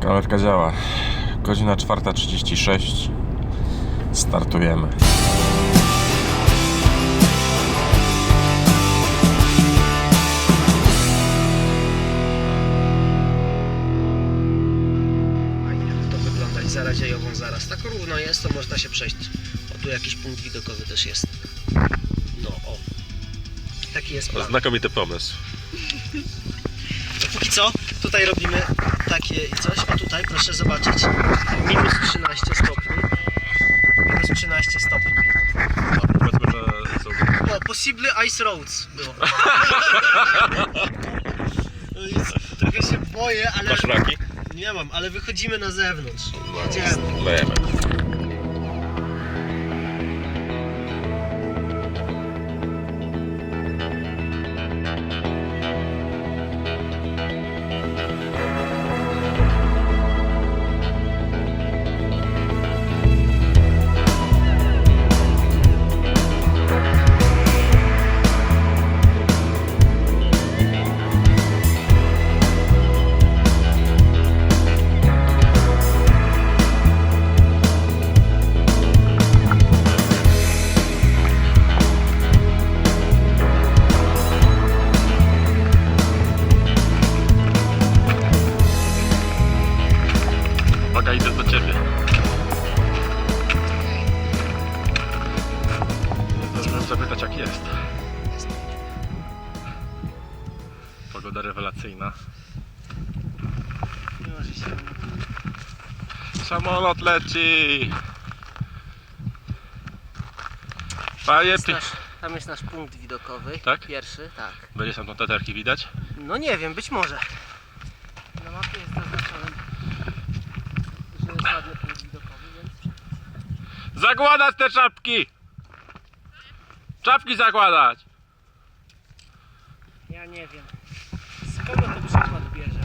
Kamerka działa. Godzina 4.36. Startujemy. Zaradziejową zaraz. Tak równo jest, to można się przejść. O, tu jakiś punkt widokowy też jest. No, o. Taki jest plan. Znakomity pomysł. Póki co, tutaj robimy takie coś. O tutaj, proszę zobaczyć. Minus 13 stopni. Minus 13 stopni. Powiedzmy, że są... O, possibly ice roads było. No Trochę się boję, ale... Masz raki? Nie mam, ale wychodzimy na zewnątrz. No, lejemy. Samolot leci! Panie Jest nasz, tam jest nasz punkt widokowy. Tak? Pierwszy, tak. Będzie tam taterki widać? No nie wiem, być może. Na mapie jest zaznaczone, że jest ładny punkt widokowy, więc... Zakładać te czapki! Czapki zakładać! Ja nie wiem. Z kogo ten przykład bierze?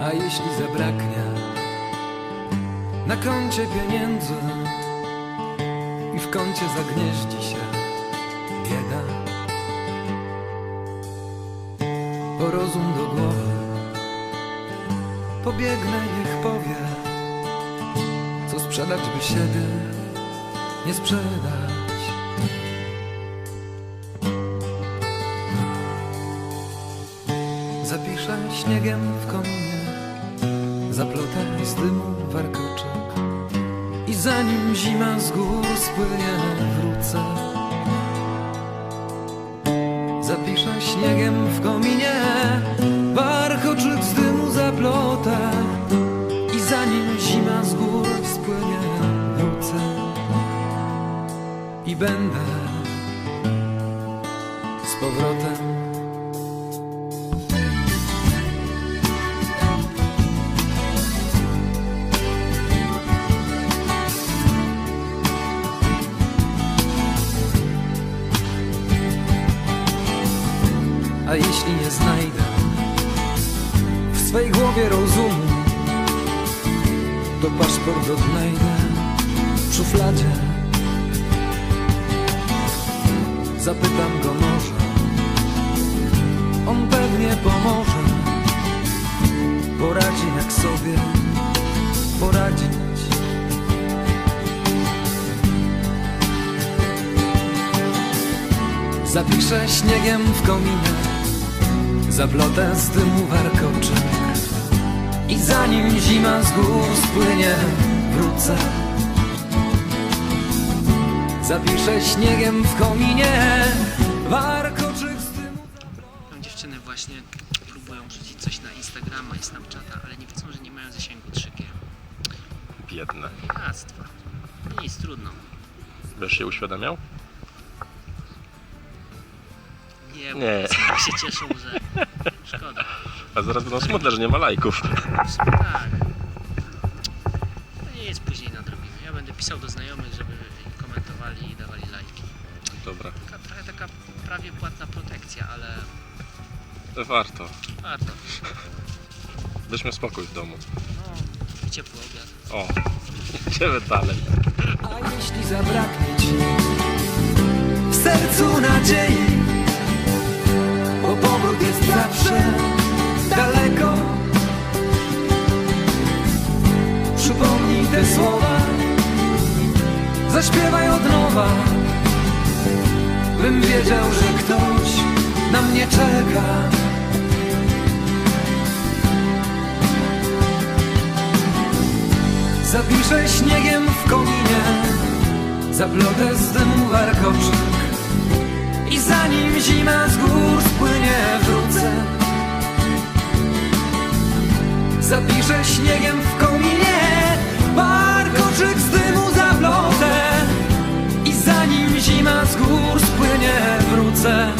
A jeśli zabraknie na koncie pieniędzy i w kącie zagnieździ się bieda, po rozum do głowy pobiegnę, niech powie, co sprzedać by siebie nie sprzedać. Zapiszę śniegiem w kominie Zaplotę z dymu warkoczek. I zanim zima z gór spłynie wrócę. Zapiszę śniegiem w kominie Warkoczyk z dymu zaplotę I zanim zima z gór spłynie wrócę. I będę z powrotem A jeśli nie znajdę w swej głowie rozumu, to paszport odnajdę w szufladzie. Zapytam go może, on pewnie pomoże. Poradzi jak sobie poradzić. Zapiszę śniegiem w kominie Zaplotę z dymu warkoczek I zanim zima z gór spłynie Wrócę Zapiszę śniegiem w kominie Warkoczyk z dymu Tam dziewczyny właśnie próbują wrzucić coś na Instagrama i Snapchata, ale nie wiedzą, że nie mają zasięgu 3G. Biedne. Bogactwa. Nic, trudno. Będziesz się uświadamiał? Nie, bo Nie. nie. się cieszą, że szkoda. A zaraz będą smutne, że nie ma lajków. W sumie tak. No nic, później nadrobimy. Ja będę pisał do znajomych, żeby komentowali i dawali lajki. Dobra, Taka, trochę taka prawie płatna protekcja, ale to warto. warto. Weźmy spokój w domu. No, i ciepły obiad. O, idziemy dalej. A jeśli zabraknie ci w sercu nadziei, powrót jest zawsze daleko. Przypomnij te słowa, zaśpiewaj od nowa, bym wiedział, że ktoś na mnie czeka. Zapiszę śniegiem w kominie Zaplotę z dymu warkoczek I zanim zima z gór Zapiszę śniegiem w kominie Warkoczyk z dymu zaplotę I zanim zima z gór spłynie wrócę.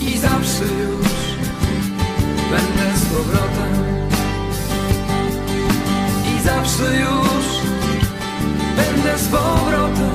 I zawsze już Będę z powrotem. I zawsze już będę z powrotem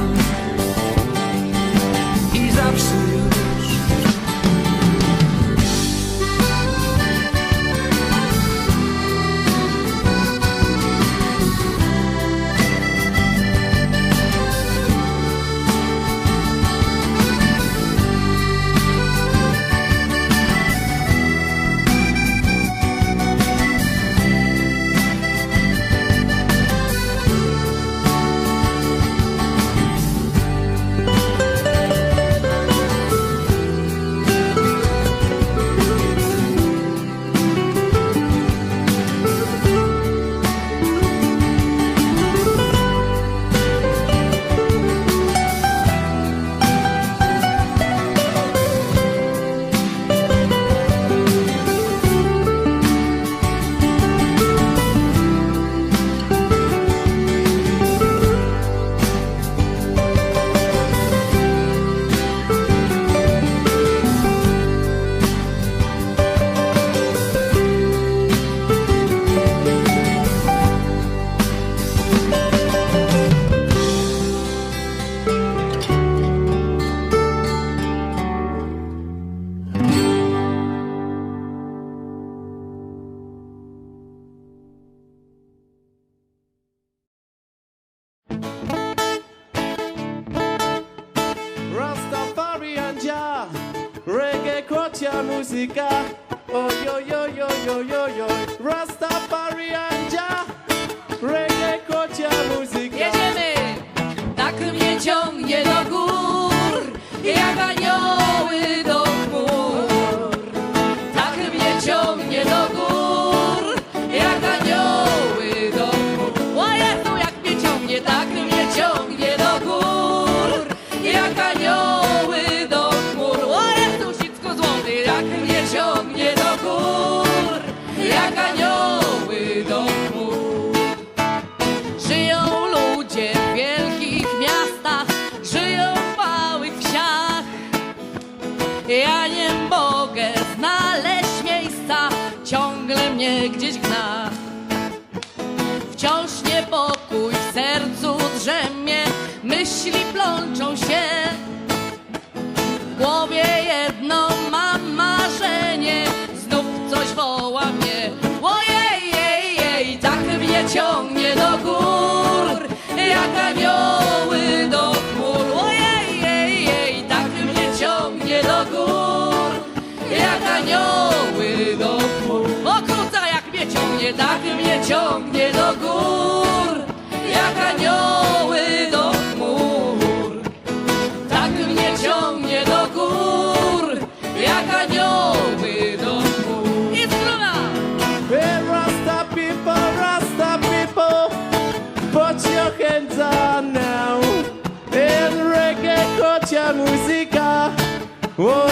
música. Oy, oy, oy, oy, oy, oy, oy. jedno mam marzenie, znów coś woła mnie. Ojej, jej, jej, tak mnie ciągnie do gór, jak anioły do chmur. Ojej, jej, jej, tak mnie ciągnie do gór, jak anioły do chmur. Okruca jak mnie ciągnie, tak mnie ciągnie do gór, jak anioły Whoa.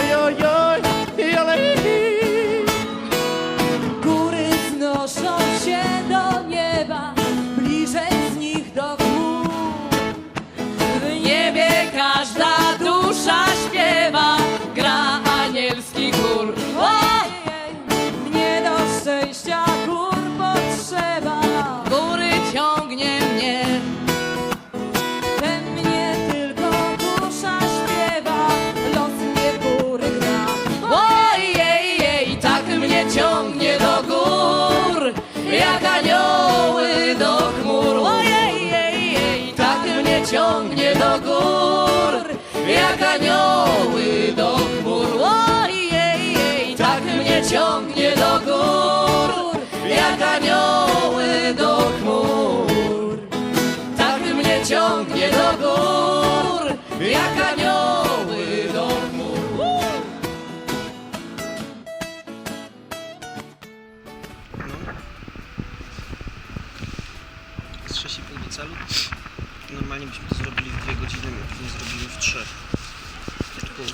Anioły do chmur. Ojej, jej, tak mnie ciągnie do gór, jak anioły do chmur. Tak mnie ciągnie do gór, jak anioły do chmur. Z 6,5 do celu. Normalnie byśmy to zrobili w 2 godziny, my pewnie zrobimy w 3. No,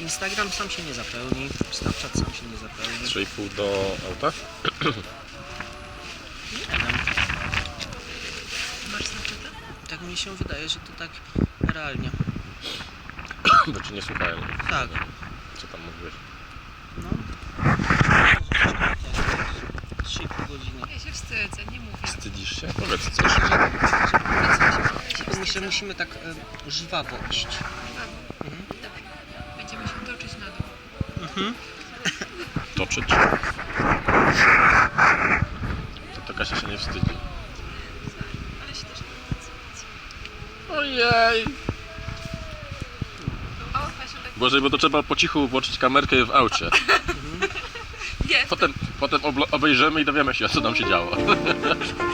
Instagram sam się nie zapełni, Snapchat sam się nie zapełni. 3,5 do auta? Nie wiem. Tak mi się wydaje, że to tak realnie. Bo ci nie słuchają. Tak. Co tam mówiłeś? No. 3,5 godziny. Ja się wstydzę, nie mówię. Wstydzisz się? Powiedz coś. Myślę, musimy tak e, żwawo iść. Dobrze. Będziemy się toczyć na dół. Toczyć? To to Kasia się nie wstydzi. Ale się też nie wstydzę. Ojej! O, Kasia, tak Boże, bo to trzeba po cichu włączyć kamerkę w aucie. jest. Potem, potem obejrzymy i dowiemy się, co tam się działo.